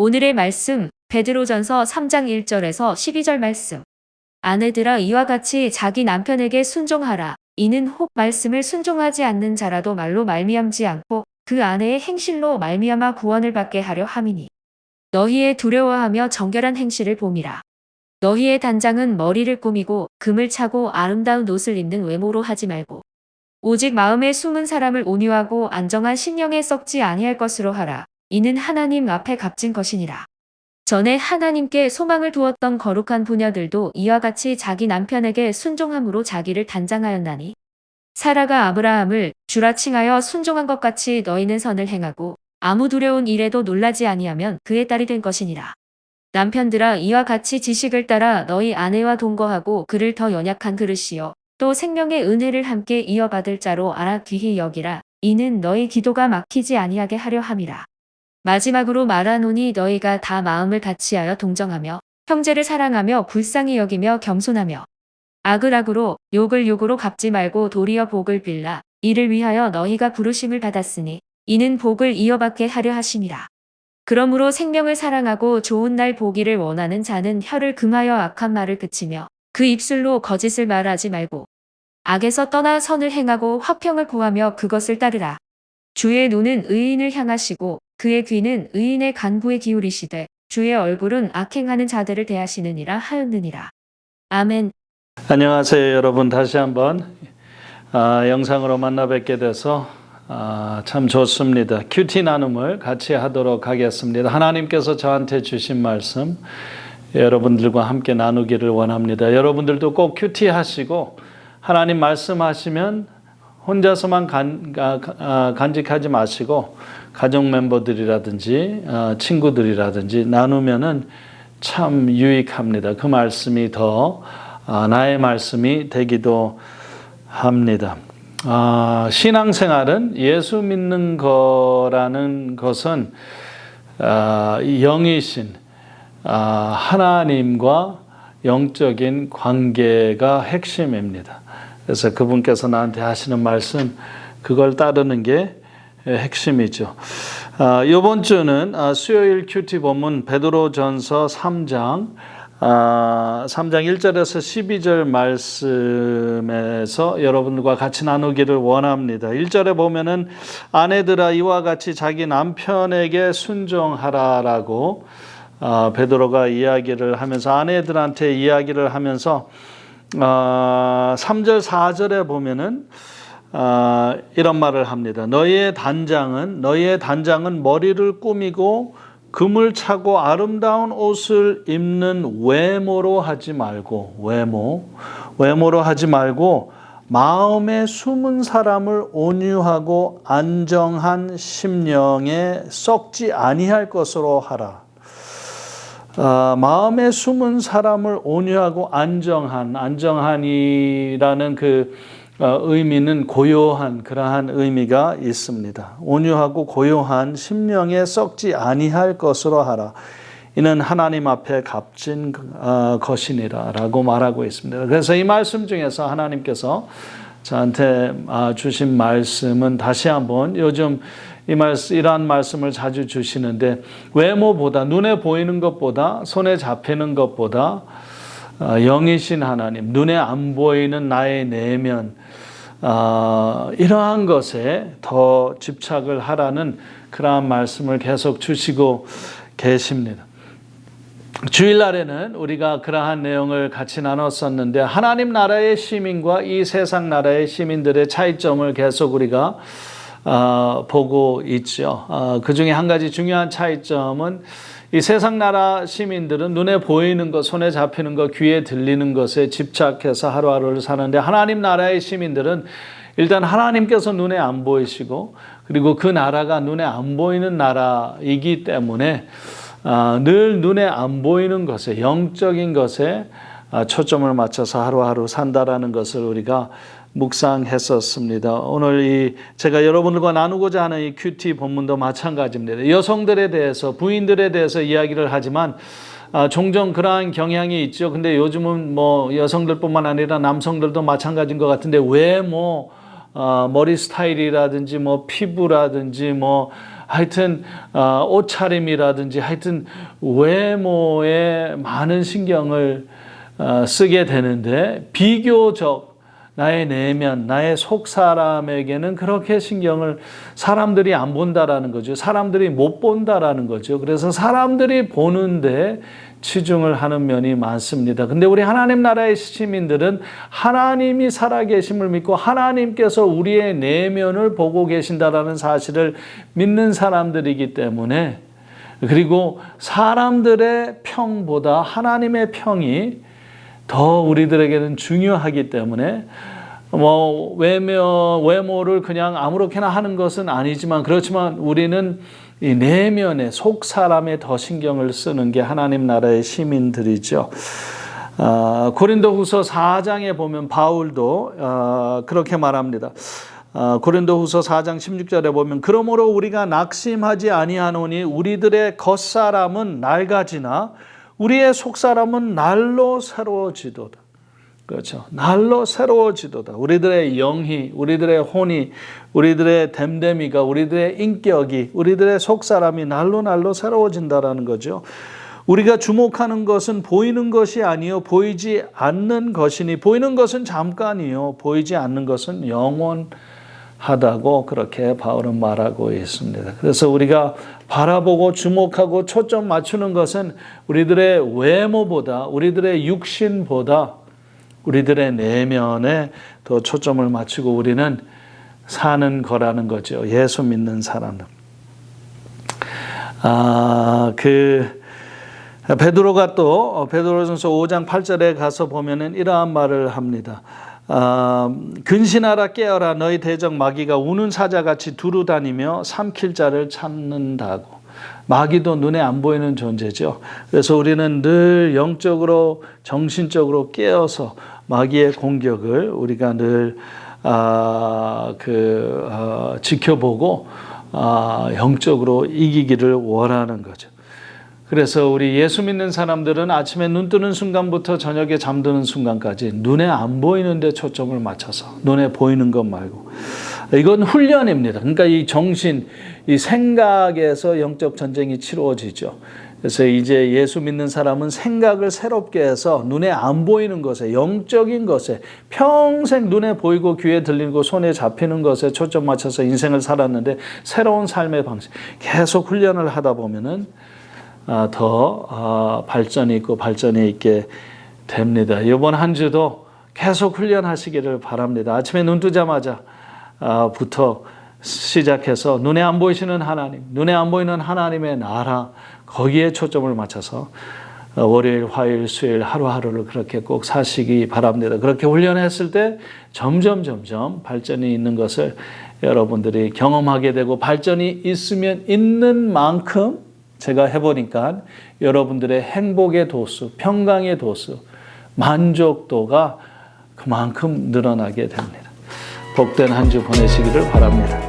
오늘의 말씀 베드로전서 3장 1절에서 12절 말씀. 아내들아 이와 같이 자기 남편에게 순종하라. 이는 혹 말씀을 순종하지 않는 자라도 말로 말미암지 않고 그 아내의 행실로 말미암아 구원을 받게 하려 함이니. 너희의 두려워하며 정결한 행실을 봄이라. 너희의 단장은 머리를 꾸미고 금을 차고 아름다운 옷을 입는 외모로 하지 말고 오직 마음에 숨은 사람을 온유하고 안정한 신령에 썩지 아니할 것으로 하라. 이는 하나님 앞에 값진 것이니라. 전에 하나님께 소망을 두었던 거룩한 부녀들도 이와 같이 자기 남편에게 순종함으로 자기를 단장하였나니 사라가 아브라함을 주라 칭하여 순종한 것 같이 너희는 선을 행하고 아무 두려운 일에도 놀라지 아니하면 그의 딸이 된 것이니라. 남편들아 이와 같이 지식을 따라 너희 아내와 동거하고 그를 더 연약한 그릇이요 또 생명의 은혜를 함께 이어받을 자로 알아 귀히 여기라 이는 너희 기도가 막히지 아니하게 하려 함이라. 마지막으로 말하노니 너희가 다 마음을 같이하여 동정하며 형제를 사랑하며 불쌍히 여기며 겸손하며 악을 악으로 욕을 욕으로 갚지 말고 도리어 복을 빌라 이를 위하여 너희가 부르심을 받았으니 이는 복을 이어받게 하려 하심이라. 그러므로 생명을 사랑하고 좋은 날 보기를 원하는 자는 혀를 금하여 악한 말을 그치며 그 입술로 거짓을 말하지 말고 악에서 떠나 선을 행하고 화평을 구하며 그것을 따르라. 주의 눈은 의인을 향하시고 그의 귀는 의인의 간구에 기울이시되 주의 얼굴은 악행하는 자들을 대하시느니라 하였느니라. 아멘. 안녕하세요, 여러분. 다시 한번 아, 영상으로 만나 뵙게 돼서 아, 참 좋습니다. 큐티 나눔을 같이 하도록 하겠습니다. 하나님께서 저한테 주신 말씀 여러분들과 함께 나누기를 원합니다. 여러분들도 꼭 큐티 하시고 하나님 말씀하시면 혼자서만 간, 아, 아, 간직하지 마시고 가족 멤버들이라든지 아, 친구들이라든지 나누면은 참 유익합니다. 그 말씀이 더 아, 나의 말씀이 되기도 합니다. 아, 신앙생활은 예수 믿는 거라는 것은 아, 이 영이신 아, 하나님과 영적인 관계가 핵심입니다. 그래서 그분께서 나한테 하시는 말씀 그걸 따르는 게 핵심이죠. 아, 이번 주는 아, 수요일 큐티 본문 베드로전서 3장 아, 3장 1절에서 12절 말씀에서 여러분들과 같이 나누기를 원합니다. 1절에 보면은 아내들아 이와 같이 자기 남편에게 순종하라라고 아, 베드로가 이야기를 하면서 아내들한테 이야기를 하면서 아, 3절 4절에 보면은 아, 이런 말을 합니다. 너희의 단장은 너희의 단장은 머리를 꾸미고 금을 차고 아름다운 옷을 입는 외모로 하지 말고 외모 외모로 하지 말고 마음에 숨은 사람을 온유하고 안정한 심령에 썩지 아니할 것으로 하라. 어, 마음에 숨은 사람을 온유하고 안정한 안정한이라는 그 어, 의미는 고요한 그러한 의미가 있습니다. 온유하고 고요한 심령에 썩지 아니할 것으로 하라. 이는 하나님 앞에 값진 어, 것이니라라고 말하고 있습니다. 그래서 이 말씀 중에서 하나님께서 저한테 아, 주신 말씀은 다시 한번 요즘 이 말씀 이러한 말씀을 자주 주시는데 외모보다 눈에 보이는 것보다 손에 잡히는 것보다 어, 영이신 하나님 눈에 안 보이는 나의 내면 어, 이러한 것에 더 집착을 하라는 그러한 말씀을 계속 주시고 계십니다. 주일날에는 우리가 그러한 내용을 같이 나눴었는데 하나님 나라의 시민과 이 세상 나라의 시민들의 차이점을 계속 우리가 어, 보고 있죠. 어, 그 중에 한 가지 중요한 차이점은 이 세상 나라 시민들은 눈에 보이는 것, 손에 잡히는 것, 귀에 들리는 것에 집착해서 하루하루를 사는데 하나님 나라의 시민들은 일단 하나님께서 눈에 안 보이시고 그리고 그 나라가 눈에 안 보이는 나라이기 때문에 어, 늘 눈에 안 보이는 것에 영적인 것에 어, 초점을 맞춰서 하루하루 산다라는 것을 우리가 묵상했었습니다. 오늘 이 제가 여러분들과 나누고자 하는 이 큐티 본문도 마찬가지입니다. 여성들에 대해서 부인들에 대해서 이야기를 하지만 아, 종종 그러한 경향이 있죠. 근데 요즘은 뭐 여성들뿐만 아니라 남성들도 마찬가지인 것 같은데 외모, 어, 머리 스타일이라든지 뭐 피부라든지 뭐 하여튼 어, 옷차림이라든지 하여튼 외모에 많은 신경을 어, 쓰게 되는데 비교적 나의 내면, 나의 속 사람에게는 그렇게 신경을 사람들이 안 본다라는 거죠. 사람들이 못 본다라는 거죠. 그래서 사람들이 보는데 치중을 하는 면이 많습니다. 근데 우리 하나님 나라의 시민들은 하나님이 살아계심을 믿고 하나님께서 우리의 내면을 보고 계신다라는 사실을 믿는 사람들이기 때문에 그리고 사람들의 평보다 하나님의 평이 더 우리들에게는 중요하기 때문에 뭐 외모 외모를 그냥 아무렇게나 하는 것은 아니지만 그렇지만 우리는 이 내면의 속 사람에 더 신경을 쓰는 게 하나님 나라의 시민들이죠. 아, 고린도후서 4장에 보면 바울도 아, 그렇게 말합니다. 아, 고린도후서 4장 16절에 보면 그러므로 우리가 낙심하지 아니하노니 우리들의 겉사람은 낡아지나 우리의 속사람은 날로 새로워지도다. 그렇죠. 날로 새로워지도다. 우리들의 영이, 우리들의 혼이, 우리들의 됨됨이가, 우리들의 인격이, 우리들의 속사람이 날로 날로 새로워진다라는 거죠. 우리가 주목하는 것은 보이는 것이 아니요 보이지 않는 것이니 보이는 것은 잠깐이요 보이지 않는 것은 영원 하다고 그렇게 바울은 말하고 있습니다. 그래서 우리가 바라보고 주목하고 초점 맞추는 것은 우리들의 외모보다 우리들의 육신보다 우리들의 내면에 더 초점을 맞추고 우리는 사는 거라는 거죠. 예수 믿는 사람들. 아, 그 베드로가 또 베드로전서 5장 8절에 가서 보면은 이러한 말을 합니다. 아, 근신하라 깨어라 너희 대적 마귀가 우는 사자같이 두루 다니며 삼킬 자를 찾는다고. 마귀도 눈에 안 보이는 존재죠. 그래서 우리는 늘 영적으로 정신적으로 깨어서 마귀의 공격을 우리가 늘 아, 그, 어, 지켜보고 아, 영적으로 이기기를 원하는 거죠. 그래서 우리 예수 믿는 사람들은 아침에 눈 뜨는 순간부터 저녁에 잠드는 순간까지 눈에 안 보이는 데 초점을 맞춰서 눈에 보이는 것 말고 이건 훈련입니다. 그러니까 이 정신, 이 생각에서 영적 전쟁이 치루어지죠. 그래서 이제 예수 믿는 사람은 생각을 새롭게 해서 눈에 안 보이는 것에 영적인 것에 평생 눈에 보이고 귀에 들리고 손에 잡히는 것에 초점 맞춰서 인생을 살았는데 새로운 삶의 방식 계속 훈련을 하다 보면은 아, 더 아, 발전이 있고 발전이 있게 됩니다. 이번 한 주도 계속 훈련하시기를 바랍니다. 아침에 눈 뜨자마자 아, 부터 시작해서 눈에 안 보이시는 하나님, 눈에 안 보이는 하나님의 나라 거기에 초점을 맞춰서 어, 월요일, 화요일, 수요일 하루하루를 그렇게 꼭 사시기 바랍니다. 그렇게 훈련했을 때 점점 점점 발전이 있는 것을 여러분들이 경험하게 되고 발전이 있으면 있는 만큼 제가 해보니까 여러분들의 행복의 도수, 평강의 도수, 만족도가 그만큼 늘어나게 됩니다. 복된 한 주 보내시기를 바랍니다.